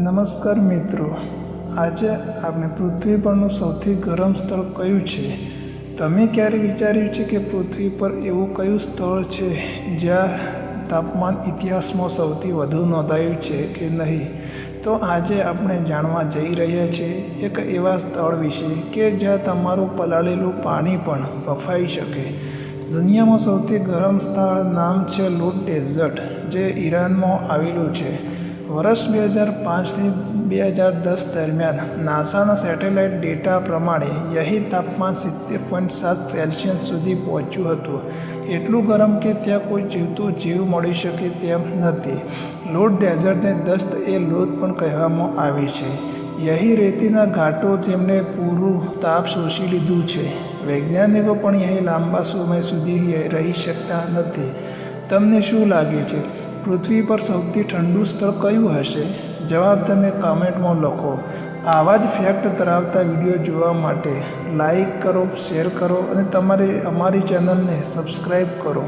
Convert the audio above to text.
નમસ્કાર મિત્રો. આજે આપણે પૃથ્વી પરનું સૌથી ગરમ સ્થળ કયું છે? તમે ક્યારે વિચાર્યું છે કે પૃથ્વી પર એવું કયું સ્થળ છે જ્યાં તાપમાન ઇતિહાસમાં સૌથી વધુ નોંધાયું છે કે નહીં? તો આજે આપણે જાણવા જઈ રહ્યા છીએ એક એવા સ્થળ વિશે કે જ્યાં તમારું પલાળેલું પાણી પણ બફાઈ શકે. દુનિયામાં સૌથી ગરમ સ્થળ નામ છે લોટ ડેઝર્ટ, જે ઈરાનમાં આવેલું છે. વર્ષ બે હજાર પાંચથી બે હજાર દસ દરમિયાન નાસાના સેટેલાઇટ ડેટા પ્રમાણે યહી તાપમાન સિત્તેર પોઈન્ટ સાત સેલ્સિયસ સુધી પહોંચ્યું હતું. એટલું ગરમ કે ત્યાં કોઈ જીવતો જીવ મળી શકે તેમ નથી. લોડ ડેઝર્ટને દસ્ત એ લોથ પણ કહેવામાં આવે છે. યહી રેતીના ઘાટો તેમણે પૂરું તાપ શોષી લીધું છે. વૈજ્ઞાનિકો પણ અહીં લાંબા સમય સુધી રહી શકતા નથી. તમને શું લાગે છે? પૃથ્વી પર સૌથી ઠંડુ સ્થળ કયું હશે? જવાબ તમે કમેન્ટમાં લખો. આવા જ ફેક્ટ ધરાવતા વીડિયો જોવા માટે લાઈક કરો શેર કરો અને તમારી અમારી ચેનલને સબસ્ક્રાઈબ કરો.